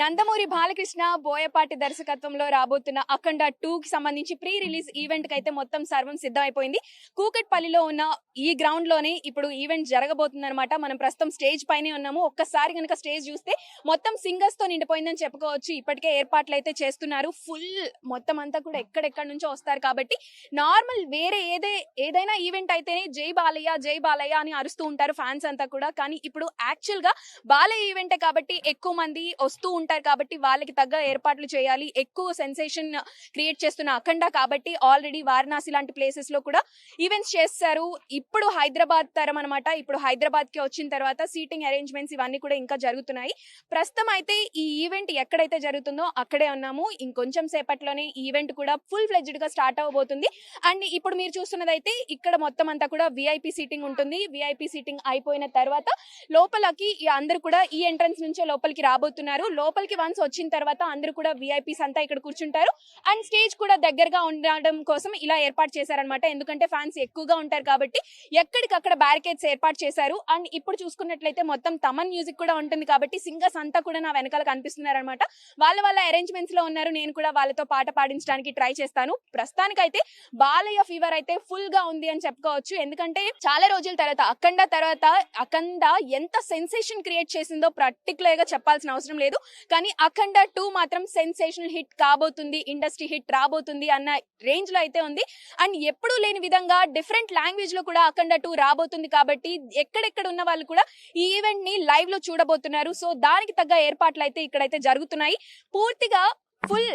నందమూరి బాలకృష్ణ బోయపాటి దర్శకత్వంలో రాబోతున్న అఖండ టూ కి సంబంధించి ప్రీ రిలీజ్ ఈవెంట్కి అయితే మొత్తం సర్వం సిద్ధమైపోయింది. కూకట్పల్లిలో ఉన్న ఈ గ్రౌండ్లోనే ఇప్పుడు ఈవెంట్ జరగబోతుంది అనమాట మనం ప్రస్తుతం స్టేజ్ పైనే ఉన్నాము. ఒక్కసారి కనుక స్టేజ్ చూస్తే మొత్తం సింగర్స్తో నిండిపోయిందని చెప్పుకోవచ్చు. ఇప్పటికే ఏర్పాట్లు అయితే చేస్తున్నారు. ఫుల్ మొత్తం అంతా కూడా ఎక్కడెక్కడ నుంచో వస్తారు కాబట్టి నార్మల్ వేరే ఏదే ఏదైనా ఈవెంట్ అయితేనే జై బాలయ్య జై బాలయ్య అని అరుస్తూ ఉంటారు ఫ్యాన్స్ అంతా కూడా. కానీ ఇప్పుడు యాక్చువల్గా బాలయ్య ఈవెంటే కాబట్టి ఎక్కువ మంది వస్తూ ఉంటారు కాబట్టి వాళ్ళకి తగ్గ ఏర్పాట్లు చేయాలి. ఎక్కువ సెన్సేషన్ క్రియేట్ చేస్తున్న అఖండ కాబట్టి ఆల్రెడీ వారణాసి లాంటి ప్లేసెస్లో కూడా ఈవెంట్స్ చేస్తారు. ఇప్పుడు హైదరాబాద్ తరం అనమాట ఇప్పుడు హైదరాబాద్కి వచ్చిన తర్వాత సీటింగ్ అరేంజ్మెంట్స్ ఇవన్నీ కూడా ఇంకా జరుగుతున్నాయి. ప్రస్తుతం అయితే ఈ ఈవెంట్ ఎక్కడైతే జరుగుతుందో అక్కడే ఉన్నాము. ఇంకొంచెం సేపట్లోనే ఈవెంట్ కూడా ఫుల్ ఫ్లెడ్జ్డ్గా స్టార్ట్ అవబోతుంది అండ్ ఇప్పుడు మీరు చూస్తున్నదైతే ఇక్కడ మొత్తం అంతా కూడా విఐపి సీటింగ్ ఉంటుంది. విఐపి సీటింగ్ అయిపోయిన తర్వాత లోపలకి అందరు కూడా ఈ ఎంట్రన్స్ నుంచే లోపలికి రాబోతున్నారు. లోపలికి వన్స్ వచ్చిన తర్వాత అందరూ కూడా విఐపీస్ అంతా ఇక్కడ కూర్చుంటారు. అండ్ స్టేజ్ కూడా దగ్గరగా ఉండడం కోసం ఇలా ఏర్పాటు చేశారనమాట ఎందుకంటే ఫ్యాన్స్ ఎక్కువగా ఉంటారు కాబట్టి ఎక్కడికక్కడ బ్యారికేడ్స్ ఏర్పాటు చేశారు. అండ్ ఇప్పుడు చూసుకున్నట్లయితే మొత్తం తమన్ మ్యూజిక్ కూడా ఉంటుంది కాబట్టి సింగర్స్ అంతా కూడా నా వెనకాల కనిపిస్తున్నారనమాట వాళ్ళ వాళ్ళ అరేంజ్మెంట్స్లో ఉన్నారు. నేను కూడా వాళ్ళతో పాట పాడించడానికి ట్రై చేస్తాను. ప్రస్తుతానికైతే బాలయ్య ఫీవర్ అయితే ఫుల్గా ఉంది అని చెప్పుకోవచ్చు. ఎందుకంటే చాలా రోజుల తర్వాత అఖండ తర్వాత అఖండ ఎంత సెన్సేషన్ క్రియేట్ చేసిందో పర్టికులర్గా చెప్పాల్సిన అవసరం లేదు. కానీ అఖండ టూ మాత్రం సెన్సేషనల్ హిట్ కాబోతుంది ఇండస్ట్రీ హిట్ రాబోతుంది అన్న రేంజ్లో అయితే ఉంది. అండ్ ఎప్పుడూ లేని విధంగా డిఫరెంట్ లాంగ్వేజ్లో కూడా అఖండ టూ రాబోతుంది కాబట్టి ఎక్కడెక్కడ ఉన్న వాళ్ళు కూడా ఈ ఈవెంట్ని లైవ్లో చూడబోతున్నారు. సో దానికి తగ్గ ఏర్పాట్లు అయితే ఇక్కడైతే జరుగుతున్నాయి. పూర్తిగా ఫుల్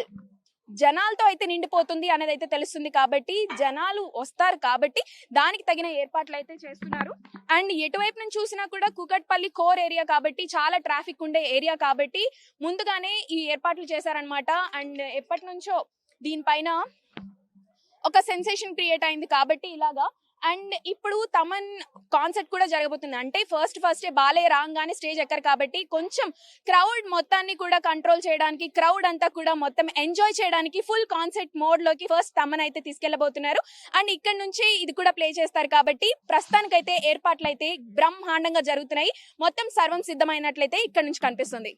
జనాలతో అయితే నిండిపోతుంది అనేది అయితే తెలుస్తుంది కాబట్టి జనాలు వస్తారు కాబట్టి దానికి తగిన ఏర్పాట్లు అయితే చేస్తున్నారు. అండ్ ఎటువైపు నుంచి చూసినా కూడా కూకట్పల్లి కోర్ ఏరియా కాబట్టి చాలా ట్రాఫిక్ ఉండే ఏరియా కాబట్టి ముందుగానే ఈ ఏర్పాట్లు చేశారనమాట అండ్ ఎప్పటి నుంచో దీనిపైన ఒక సెన్సేషన్ క్రియేట్ అయింది కాబట్టి ఇలాగా అండ్ ఇప్పుడు తమన్ కాన్సర్ట్ కూడా జరగబోతుంది. అంటే ఫస్ట్ ఫస్ట్ బాలయ్య రాగానే స్టేజ్ ఎక్కరు కాబట్టి కొంచెం క్రౌడ్ మొత్తాన్ని కూడా కంట్రోల్ చేయడానికి క్రౌడ్ అంతా కూడా మొత్తం ఎంజాయ్ చేయడానికి ఫుల్ కాన్సర్ట్ మోడ్లోకి ఫస్ట్ తమన్ అయితే తీసుకెళ్ళబోతున్నారు అండ్ ఇక్కడ నుంచి ఇది కూడా ప్లే చేస్తారు కాబట్టి ప్రస్తుతానికైతే ఏర్పాట్లు అయితే బ్రహ్మాండంగా జరుగుతున్నాయి. మొత్తం సర్వం సిద్ధమైనట్లయితే ఇక్కడ నుంచి కనిపిస్తుంది.